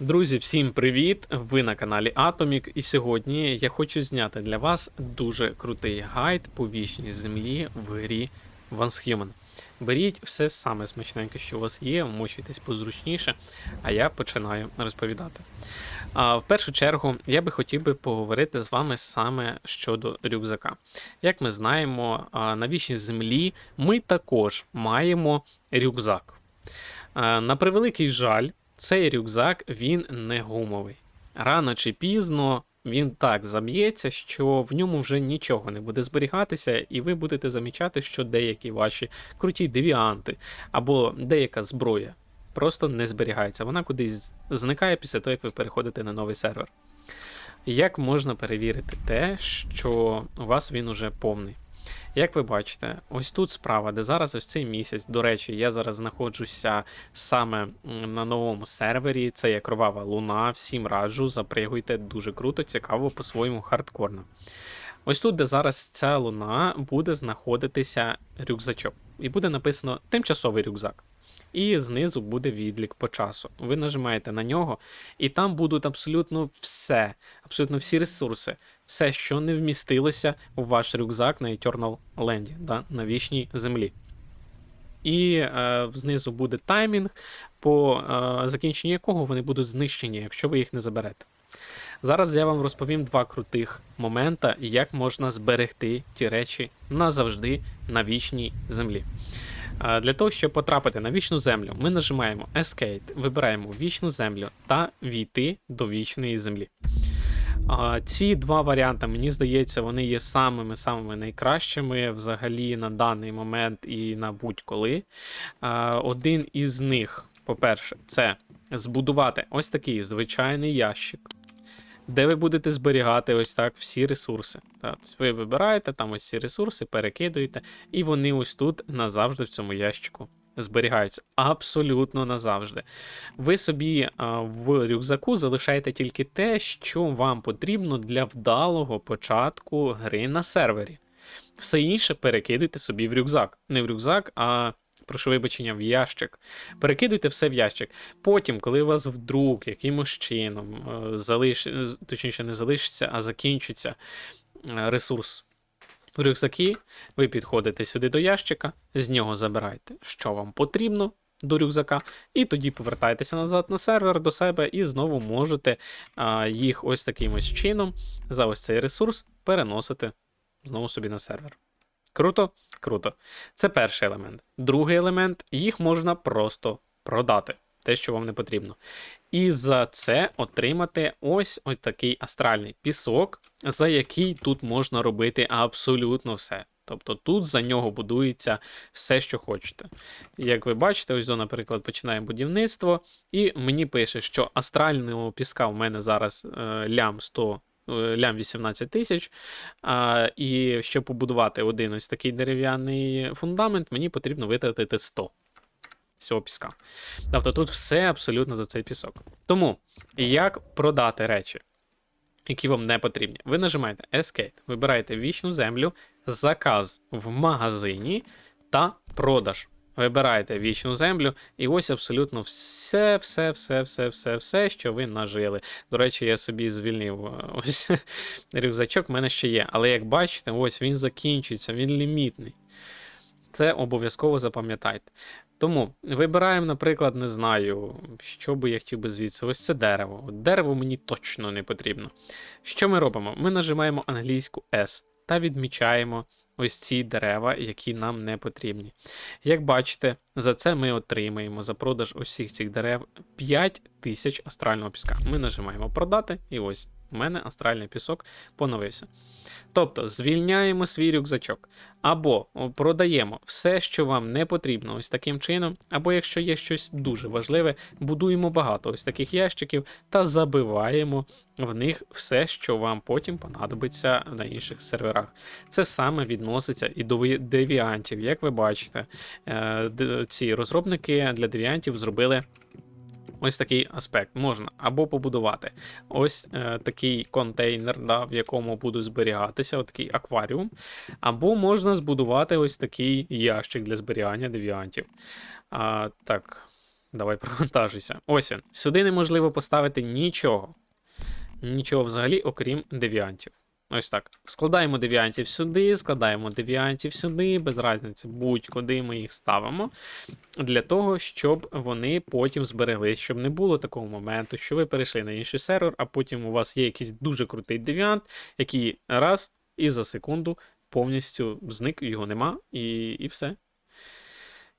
Друзі, всім привіт! Ви на каналі Atomic, і сьогодні я хочу зняти для вас дуже крутий гайд по вічній землі в грі Once Human. Беріть все саме смачненьке, що у вас є, вмочуйтесь позручніше, а я починаю розповідати. А, в першу чергу я би хотів би поговорити з вами саме щодо рюкзака. Як ми знаємо, на вічній землі ми також маємо рюкзак. На превеликий жаль, цей рюкзак він не гумовий. Рано чи пізно він так заб'ється, що в ньому вже нічого не буде зберігатися, і ви будете замічати, що деякі ваші круті девіанти або деяка зброя просто не зберігається. Вона кудись зникає після того, як ви переходите на новий сервер. Як можна перевірити те, що у вас він уже повний? Як ви бачите, ось тут справа, де зараз ось цей місяць. До речі, я зараз знаходжуся саме на новому сервері. Це є кровава луна. Всім раджу, запригуйте, дуже круто, цікаво, по-своєму хардкорно. Ось тут, де зараз ця луна, буде знаходитися рюкзачок. І буде написано тимчасовий рюкзак. І знизу буде відлік по часу. Ви нажимаєте на нього, і там будуть абсолютно все, абсолютно всі ресурси, все, що не вмістилося у ваш рюкзак на Eternal Land, да, на вічній землі. І е, знизу буде таймінг, по е, закінченню якого вони будуть знищені, якщо ви їх не заберете. Зараз я вам розповім два крутих момента, як можна зберегти ті речі назавжди на вічній землі. Для того, щоб потрапити на вічну землю, ми нажимаємо Escape, вибираємо вічну землю та війти до вічної землі. Ці два варіанти, мені здається, вони є самими-самими найкращими взагалі на даний момент і на будь-коли. Один із них, по-перше, це збудувати ось такий звичайний ящик. Де ви будете зберігати ось так всі ресурси. Ви вибираєте там ось ці ресурси, перекидуєте, і вони ось тут назавжди в цьому ящику зберігаються. Абсолютно назавжди. Ви собі а, в рюкзаку залишаєте тільки те, що вам потрібно для вдалого початку гри на сервері. Все інше перекидуйте собі в рюкзак. Не в рюкзак, а. Прошу вибачення, в ящик. Перекидуйте все в ящик. Потім, коли у вас вдруг якимось чином е, залиш... е, точніше не залишиться, а закінчиться е, ресурс рюкзаки, ви підходите сюди до ящика, з нього забираєте, що вам потрібно до рюкзака, і тоді повертаєтеся назад на сервер до себе і знову можете а, їх ось таким ось чином за ось цей ресурс переносити знову собі на сервер. Круто? Круто. Це перший елемент. Другий елемент їх можна просто продати, те, що вам не потрібно. І за це отримати ось ось такий астральний пісок, за який тут можна робити абсолютно все. Тобто тут за нього будується все, що хочете. Як ви бачите, ось, наприклад, починає будівництво, і мені пише, що астрального піска в мене зараз е, лям 100 е, лям 18 тисяч. І щоб побудувати один ось такий дерев'яний фундамент, мені потрібно витратити 100 цього піска. Тобто тут все абсолютно за цей пісок. Тому, як продати речі, які вам не потрібні? Ви нажимаєте Escape, вибираєте вічну землю, заказ в магазині та продаж. Вибираєте вічну землю, і ось абсолютно все, все, все, все, все, все, що ви нажили. До речі, я собі звільнив е, ось рюкзачок, в мене ще є. Але як бачите, ось він закінчується, він лімітний. Це обов'язково запам'ятайте. Тому вибираємо, наприклад, не знаю, що би я хотів би звідси. Ось це дерево. Дерево мені точно не потрібно. Що ми робимо? Ми нажимаємо англійську S та відмічаємо ось ці дерева, які нам не потрібні. Як бачите, за це ми отримаємо за продаж усіх цих дерев 5 тисяч астрального піска. Ми нажимаємо продати, і ось у мене астральний пісок поновився. Тобто звільняємо свій рюкзачок, або продаємо все, що вам не потрібно, ось таким чином, або якщо є щось дуже важливе, будуємо багато ось таких ящиків та забиваємо в них все, що вам потім понадобиться на інших серверах. Це саме відноситься і до девіантів. Як ви бачите, е, ці розробники для девіантів зробили. Ось такий аспект можна або побудувати ось е, такий контейнер, да, в якому буде зберігатися такий акваріум, або можна збудувати ось такий ящик для зберігання девіантів. А, так, Давай провантажуйся. Ось. Сюди неможливо поставити нічого. Нічого взагалі, окрім девіантів. Ось так. Складаємо девіантів сюди, складаємо девіантів сюди, без різниці, будь-куди ми їх ставимо. Для того, щоб вони потім збереглись, щоб не було такого моменту, що ви перейшли на інший сервер, а потім у вас є якийсь дуже крутий девіант, який раз і за секунду повністю зник, його нема, і, і все.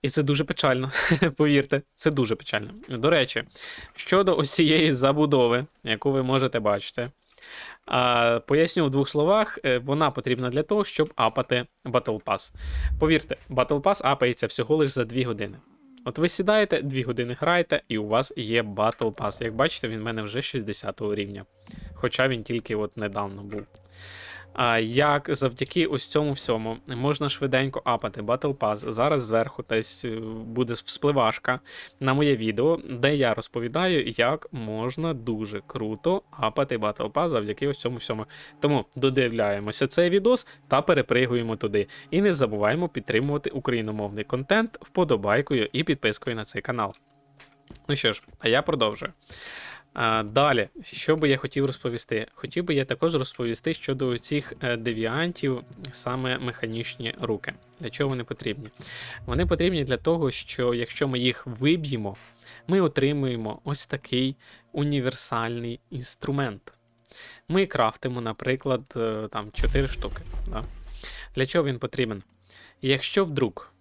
І це дуже печально, повірте, це дуже печально. До речі, щодо ось забудови, яку ви можете бачити, поясню в двох словах, е, вона потрібна для того, щоб апати Battle Pass. Повірте, Battle Pass апається всього лише за 2 години. От ви сідаєте, 2 години граєте, і у вас є Battle Pass. Як бачите, він в мене вже 60 рівня. Хоча він тільки от недавно був. Як завдяки ось цьому всьому можна швиденько апати Battle Pass. Зараз зверху десь е, буде вспливашка на моє відео, де я розповідаю, як можна дуже круто апати Battle Pass завдяки ось цьому всьому. Тому додивляємося цей відос та перепригуємо туди. І не забуваємо підтримувати україномовний контент вподобайкою і підпискою на цей канал. Ну що ж, а я продовжую. А, Далі, що би я хотів розповісти? Хотів би я також розповісти щодо цих е, девіантів, саме механічні руки. Для чого вони потрібні? Вони потрібні для того, що якщо ми їх виб'ємо, ми отримуємо ось такий універсальний інструмент. Ми крафтимо, наприклад, е, там 4 штуки. Да? Для чого він потрібен? Якщо вдруг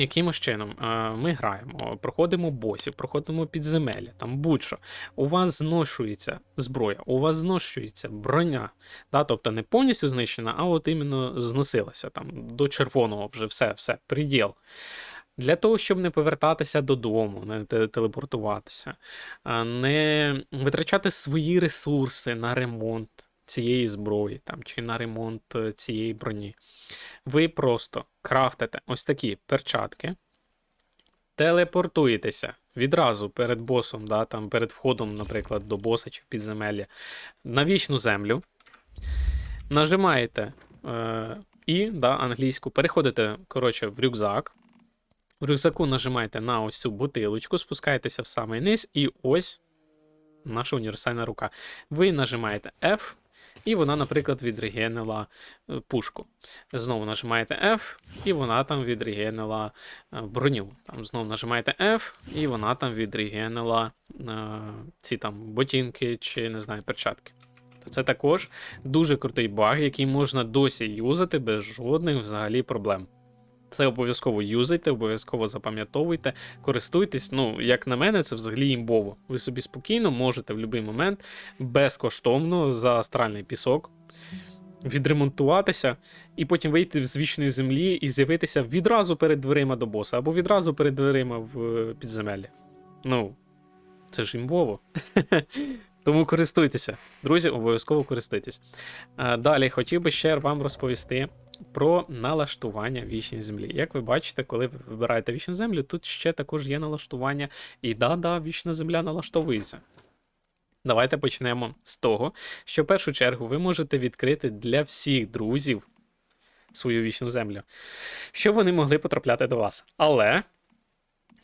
якимось чином е, ми граємо, проходимо босів, проходимо підземелля, там будь-що. У вас зношується зброя, у вас зношується броня. Да? Тобто не повністю знищена, а от іменно зносилася там до червоного вже все, все, приділ. Для того, щоб не повертатися додому, не те- телепортуватися, не витрачати свої ресурси на ремонт цієї зброї там, чи на ремонт е, цієї броні. Ви просто крафтите ось такі перчатки, телепортуєтеся відразу перед босом, да, там, перед входом, наприклад, до боса чи підземелля на вічну землю. Нажимаєте е, І, да, англійську, переходите коротше, в рюкзак. В рюкзаку нажимаєте на ось цю бутилочку, спускаєтеся в самий низ, і ось наша універсальна рука. Ви нажимаєте F, і вона, наприклад, відрегенила е, пушку. Знову нажимаєте F, і вона там відрегенила е, броню. Там знову нажимаєте F, і вона там відрегенила е, ці там ботинки чи не знаю, перчатки. То це також дуже крутий баг, який можна досі юзати без жодних взагалі проблем. Це обов'язково юзайте, обов'язково запам'ятовуйте, користуйтесь. Ну, як на мене, це взагалі імбово. Ви собі спокійно можете в будь-який момент безкоштовно за астральний пісок відремонтуватися і потім вийти з вічної землі і з'явитися відразу перед дверима до боса, або відразу перед дверима в е, підземеллі. Ну, це ж імбово. Тому користуйтеся, друзі, обов'язково користуйтесь. Далі хотів би ще вам розповісти про налаштування вічної землі. Як ви бачите, коли ви вибираєте вічну землю, тут ще також є налаштування. І да-да, вічна земля налаштовується. Давайте почнемо з того, що в першу чергу ви можете відкрити для всіх друзів свою вічну землю, щоб вони могли потрапляти до вас. Але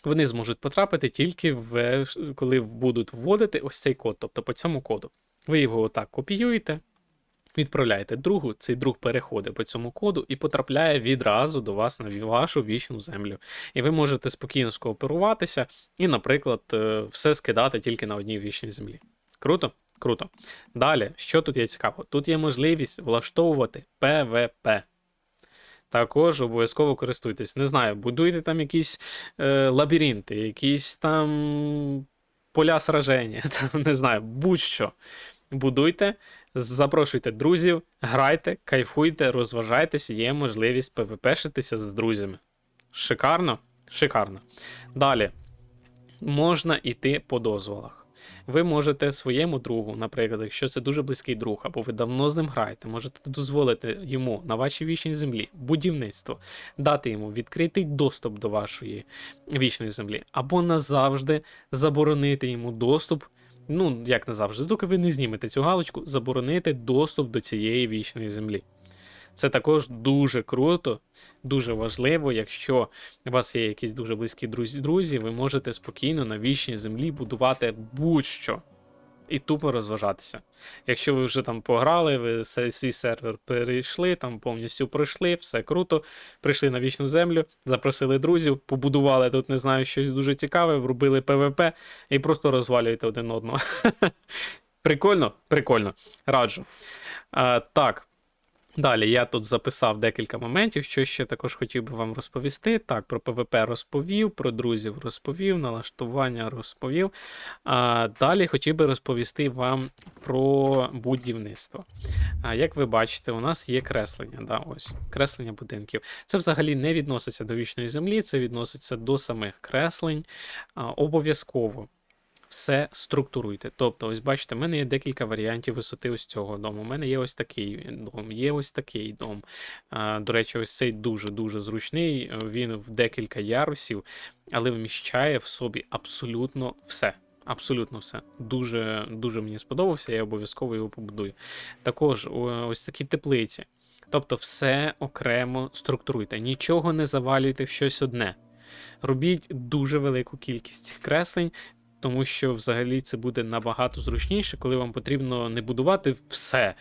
вони зможуть потрапити тільки в, коли будуть вводити ось цей код, тобто по цьому коду. Ви його отак копіюєте, відправляєте другу, цей друг переходить по цьому коду і потрапляє відразу до вас на вашу вічну землю. І ви можете спокійно скооперуватися і, наприклад, е, все скидати тільки на одній вічній землі. Круто? Круто. Далі, що тут є цікаво? Тут є можливість влаштовувати ПВП. Також обов'язково користуйтесь. Не знаю, будуйте там якісь е, лабіринти, якісь там поля сраження, там, не знаю, будь-що. Будуйте, запрошуйте друзів, грайте, кайфуйте, розважайтесь, є можливість ПВПшитися з друзями. Шикарно? Шикарно. Далі. Можна йти по дозволах. Ви можете своєму другу, наприклад, якщо це дуже близький друг, або ви давно з ним граєте, можете дозволити йому на вашій вічній землі будівництво, дати йому відкритий доступ до вашої вічної землі, або назавжди заборонити йому доступ. Ну, як не завжди, доки ви не знімете цю галочку, заборонити доступ до цієї вічної землі. Це також дуже круто, дуже важливо. Якщо у вас є якісь дуже близькі друзі, друзі, ви можете спокійно на вічній землі будувати будь-що і тупо розважатися. Якщо ви вже там пограли, ви свій сервер перейшли, там повністю пройшли, все круто. Прийшли на вічну землю, запросили друзів, побудували тут, не знаю, щось дуже цікаве, врубили ПВП і просто розвалюєте один одного. Прикольно? Прикольно. Раджу. А, так. Далі я тут записав декілька моментів, що ще також хотів би вам розповісти. Так, про ПВП розповів, про друзів розповів, налаштування розповів. А, далі хотів би розповісти вам про будівництво. А, як ви бачите, у нас є креслення. Да, ось, креслення будинків. Це взагалі не відноситься до вічної землі, це відноситься до самих креслень. Обов'язково все структуруйте. Тобто, ось бачите, в мене є декілька варіантів висоти ось цього дому. У мене є ось такий дом, є ось такий дом. А, до речі, ось цей дуже-дуже зручний. Він в декілька ярусів, але вміщає в собі абсолютно все. Абсолютно все. Дуже, дуже мені сподобався, я обов'язково його побудую. Також ось такі теплиці. Тобто, все окремо структуруйте, нічого не завалюйте в щось одне. Робіть дуже велику кількість креслень, тому що взагалі це буде набагато зручніше, коли вам потрібно не будувати все,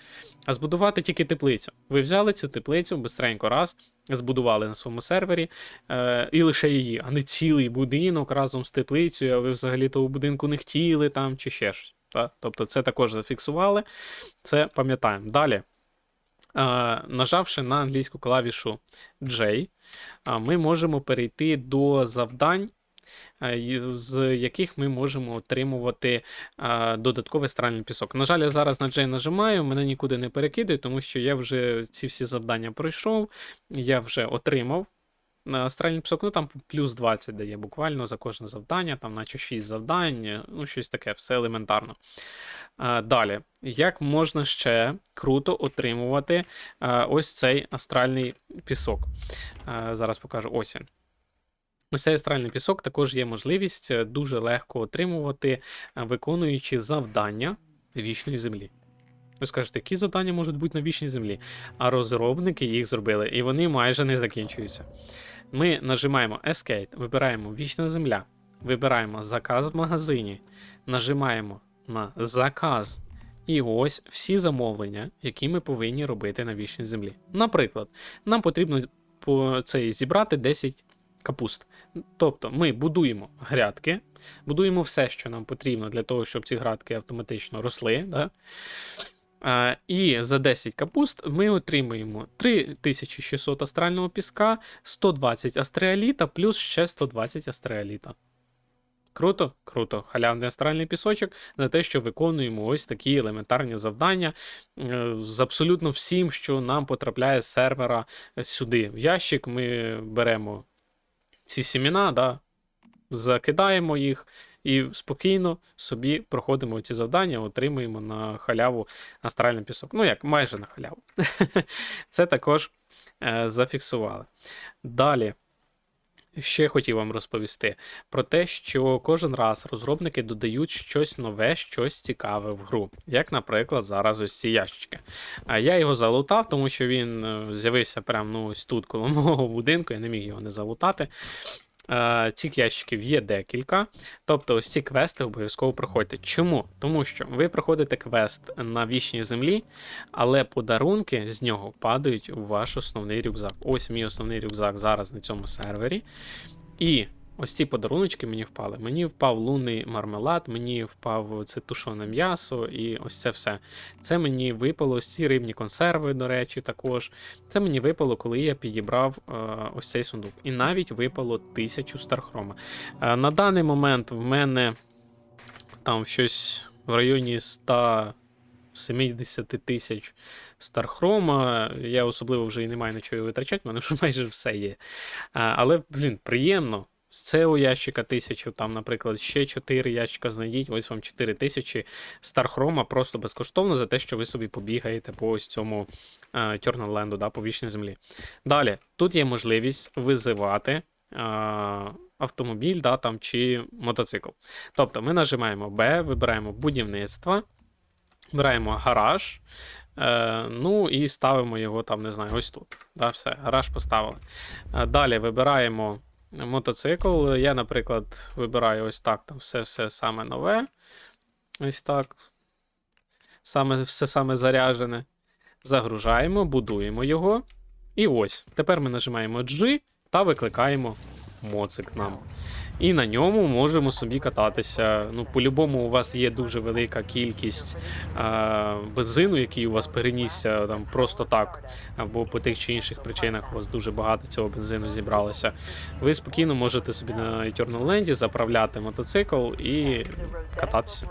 а збудувати тільки теплицю. Ви взяли цю теплицю бистренько раз, збудували на своєму сервері е, і лише її, а не цілий будинок разом з теплицею, а ви взагалі того будинку не хотіли там чи ще щось. Та? Тобто це також зафіксували, це пам'ятаємо. Далі. Е, нажавши на англійську клавішу J, ми можемо перейти до завдань, з яких ми можемо отримувати додатковий стиральний пісок. На жаль, я зараз на J нажимаю, мене нікуди не перекидує, тому що я вже ці всі завдання пройшов, я вже отримав. Стиральний пісок, ну там плюс 20 дає буквально за кожне завдання, там наче 6 завдань, ну щось таке, все елементарно. Е, Далі, як можна ще круто отримувати е, ось цей астральний пісок? Е, Зараз покажу ось він. Ось цей астральний пісок також є можливість е, дуже легко отримувати, е, виконуючи завдання вічної землі. Ви скажете, які завдання можуть бути на вічній землі? А розробники їх зробили, і вони майже не закінчуються. Ми нажимаємо Escape, вибираємо Вічна земля, вибираємо заказ в магазині, нажимаємо на заказ. І ось всі замовлення, які ми повинні робити на вічній землі. Наприклад, нам потрібно по цей зібрати 10 капуст. Тобто ми будуємо грядки, будуємо все, що нам потрібно для того, щоб ці грядки автоматично росли. Да? І за 10 капуст ми отримуємо 3600 астрального піска, 120 астреоліта плюс ще 120 астреоліта. Круто, круто. Халявний астральний пісочок за те, що виконуємо ось такі елементарні завдання е, з абсолютно всім, що нам потрапляє з сервера сюди. В ящик ми беремо ці сіміна, да, закидаємо їх і спокійно собі проходимо ці завдання, отримуємо на халяву астральний пісок. Ну як, майже на халяву. Це також е, зафіксували. Далі. Ще хотів вам розповісти про те, що кожен раз розробники додають щось нове, щось цікаве в гру. Як, наприклад, зараз ось ці ящики. А я його залутав, тому що він е, з'явився прямо ну, ось тут, коло мого будинку, я не міг його не залутати. Е, Цих ящиків є декілька. Тобто, ось ці квести обов'язково проходьте. Чому? Тому що ви проходите квест на вічній землі, але подарунки з нього падають у ваш основний рюкзак. Ось мій основний рюкзак зараз на цьому сервері. І ось ці подаруночки мені впали. Мені впав лунний мармелад, мені впав це тушоне м'ясо і ось це все. Це мені випало ось ці рибні консерви, до речі, також. Це мені випало, коли я підібрав е, ось цей сундук. І навіть випало тисячу стархрома. Е, на даний момент в мене там щось в районі 170 тисяч стархрома. Я особливо вже і не маю на чого витрачати, в мене вже майже все є. А, але, блін, приємно. З цього ящика тисячу, там, наприклад, ще 4 ящика знайдіть, ось вам 4 тисячі стархрома просто безкоштовно за те, що ви собі побігаєте по ось цьому е, Тьорноленду, да, по вічній землі. Далі, тут є можливість визивати е, автомобіль да, там, чи мотоцикл. Тобто ми нажимаємо B, вибираємо будівництво, вибираємо гараж, Е, ну і ставимо його там, не знаю, ось тут. Да, все, гараж поставили. Далі вибираємо мотоцикл. Я, наприклад, вибираю ось так, там все-все саме нове. Ось так. Саме, все саме заряджене. Загружаємо, будуємо його. І ось. Тепер ми нажимаємо G та викликаємо моцик нам. І на ньому можемо собі кататися. Ну, по-любому, у вас є дуже велика кількість а, бензину, який у вас перенісся там просто так, або по тих чи інших причинах у вас дуже багато цього бензину зібралося. Ви спокійно можете собі на Eternal Land заправляти мотоцикл і кататися.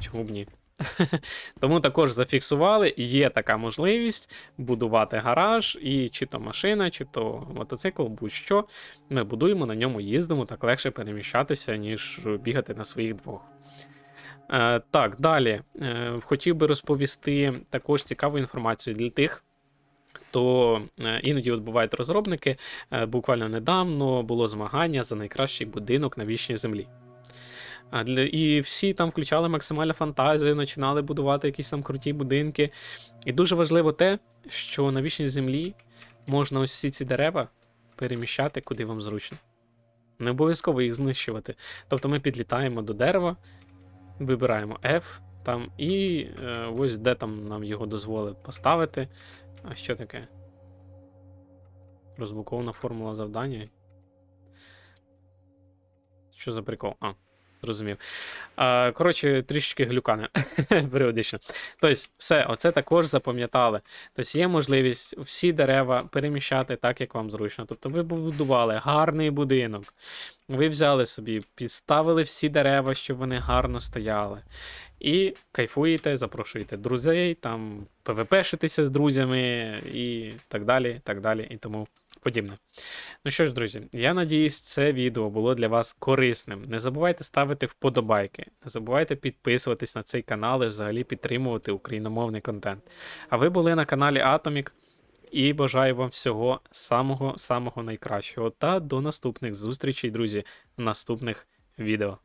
Чому б ні? Тому також зафіксували, є така можливість будувати гараж, і чи то машина, чи то мотоцикл, будь-що. Ми будуємо, на ньому їздимо, так легше переміщатися, ніж бігати на своїх двох. Е, так, далі. Е, хотів би розповісти також цікаву інформацію для тих. То е, іноді от бувають розробники. Е, буквально недавно було змагання за найкращий будинок на вічній землі. А для, і всі там включали максимальну фантазію, починали будувати якісь там круті будинки. І дуже важливо те, що на вічній землі можна ось всі ці дерева переміщати, куди вам зручно. Не обов'язково їх знищувати. Тобто ми підлітаємо до дерева, вибираємо F там, і е, ось де там нам його дозволить поставити. А що таке? Розбукована формула завдання. Що за прикол? А, зрозумів. Коротше, трішечки глюкане періодично. Тобто, все, оце також запам'ятали. Тобто є можливість всі дерева переміщати так, як вам зручно. Тобто ви побудували гарний будинок, ви взяли собі, підставили всі дерева, щоб вони гарно стояли. І кайфуєте, запрошуєте друзей, там ПВПшитеся з друзями і так далі, так далі і тому подібне. Ну що ж, друзі, я надіюсь, це відео було для вас корисним. Не забувайте ставити вподобайки, не забувайте підписуватись на цей канал і взагалі підтримувати україномовний контент. А ви були на каналі Атомік. І бажаю вам всього самого самого найкращого. Та до наступних зустрічей, друзі, в наступних відео.